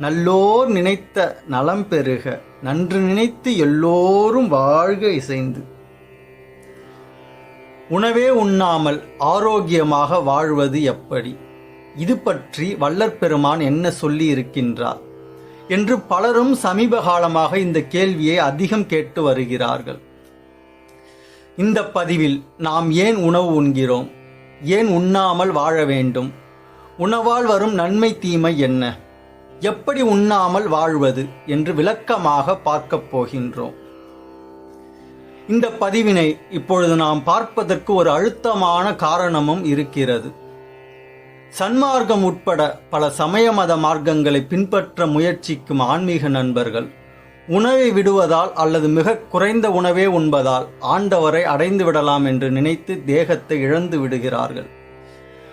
நல்லோர் நினைத்த நலம் பெறுக நன்று நினைத்து எல்லோரும் வாழ்க இசைந்து. உணவே உண்ணாமல் ஆரோக்கியமாக வாழ்வது எப்படி? இது பற்றி வள்ளற் பெருமான் என்ன சொல்லி இருக்கின்றார் என்று பலரும் சமீப காலமாக இந்த கேள்வியை அதிகம் கேட்டு வருகிறார்கள். இந்த பதிவில் நாம் ஏன் உணவு உண்கிறோம்? ஏன் உண்ணாமல் வாழ வேண்டும்? உணவால் வரும் நன்மை தீமை என்ன? எப்படி உண்ணாமல் வாழ்வது என்று விளக்கமாக பார்க்கப் போகின்றோம். இந்த பதிவினை இப்பொழுது நாம் பார்ப்பதற்கு ஒரு அழுத்தமான காரணமும் இருக்கிறது. சன்மார்க்கம் உட்பட பல சமய மத மார்க்கங்களை பின்பற்ற முயற்சிக்கும் ஆன்மீக நண்பர்கள் உணவை விடுவதால் அல்லது மிக குறைந்த உணவே உண்பதால் ஆண்டவரை அடைந்து விடலாம் என்று நினைத்து தேகத்தை இழந்து விடுகிறார்கள்.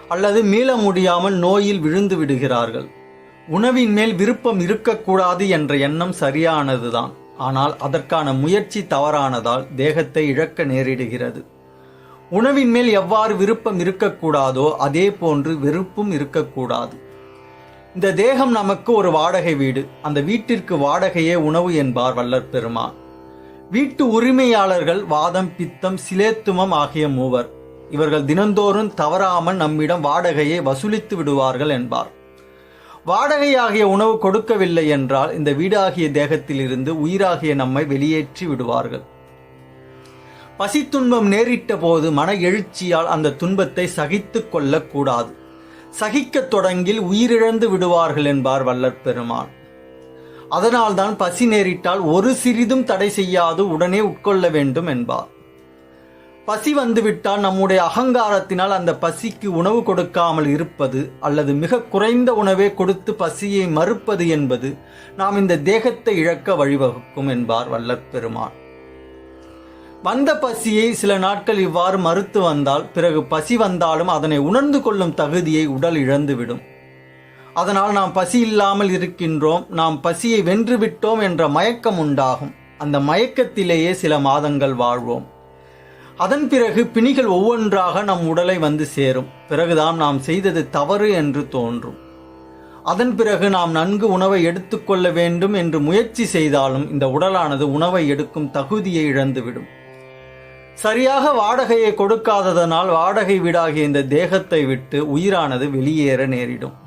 அல்லது மீள முடியாமல் நோயில் விழுந்து விடுகிறார்கள். உணவின் மேல் விருப்பம் இருக்கக்கூடாது என்ற எண்ணம் சரியானதுதான். ஆனால் அதற்கான முயற்சி தவறானதால் தேகத்தை இழக்க நேரிடுகிறது. உணவின் மேல் எவ்வாறு விருப்பம் இருக்கக்கூடாதோ அதே போன்று வெறுப்பும் இருக்கக்கூடாது. இந்த தேகம் நமக்கு ஒரு வாடகை வீடு. அந்த வீட்டிற்கு வாடகையே உணவு என்பார் வல்லற் பெருமான். வீட்டு உரிமையாளர்கள் வாதம் பித்தம் சிலேத்துமம் ஆகிய மூவர். இவர்கள் தினந்தோறும் தவறாமல் நம்மிடம் வாடகையை வசூலித்து விடுவார்கள் என்பார். வாடகையாகிய உணவு கொடுக்கவில்லை என்றால் இந்த வீடாகிய தேகத்திலிருந்து உயிராகிய நம்மை வெளியேற்றி விடுவார்கள். பசித்துன்பம் நேரிட்ட போது மன எழுச்சியால் அந்த துன்பத்தை சகித்து கொள்ளக்கூடாது. சகிக்கத் தொடங்கில் உயிரிழந்து விடுவார்கள் என்பார் வல்லற் பெருமான். அதனால்தான் பசி நேரிட்டால் ஒரு சிறிதும் தடை செய்யாது உடனே உட்கொள்ள வேண்டும் என்பார். பசி வந்துவிட்டால் நம்முடைய அகங்காரத்தினால் அந்த பசிக்கு உணவு கொடுக்காமல் இருப்பது அல்லது மிக குறைந்த உணவே கொடுத்து பசியை மறுப்பது என்பது நாம் இந்த தேகத்தை இழக்க வழிவகுக்கும் என்பார் வல்லப்பெருமான் வந்த பசியை சில நாட்கள் இவ்வாறு மறுத்து வந்தால் பிறகு பசி வந்தாலும் அதனை உணர்ந்து கொள்ளும் தகுதியை உடல் இழந்துவிடும். அதனால் நாம் பசி இல்லாமல் இருக்கின்றோம் நாம் பசியை வென்று விட்டோம் என்ற மயக்கம் உண்டாகும். அந்த மயக்கத்திலேயே சில மாதங்கள் வாழ்வோம். அதன் பிறகு பிணிகள் ஒவ்வொன்றாக நம் உடலை வந்து சேரும். பிறகுதான் நாம் செய்தது தவறு என்று தோன்றும். அதன் பிறகு நாம் நன்கு உணவை எடுத்துக்கொள்ள வேண்டும் என்று முயற்சி செய்தாலும் இந்த உடலானது உணவை எடுக்கும் தகுதியை இழந்துவிடும். சரியாக வாடகையை கொடுக்காததனால் வாடகை வீடாகிய இந்த தேகத்தை விட்டு உயிரானது வெளியேற நேரிடும்.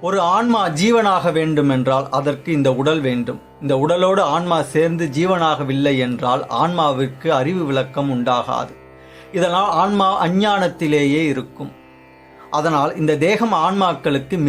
ஒரு ஆன்மா ஜீவனாக வேண்டுமென்றால் அதற்கு இந்த உடல் வேண்டும். இந்த உடலோடு ஆன்மா சேர்ந்து ஜீவனாகவில்லை என்றால் ஆன்மாவிற்கு அறிவு விளக்கம் உண்டாகாது. இதனால் ஆன்மா அஞ்ஞானத்திலேயே இருக்கும். அதனால் இந்த தேகம் ஆன்மாக்களுக்கு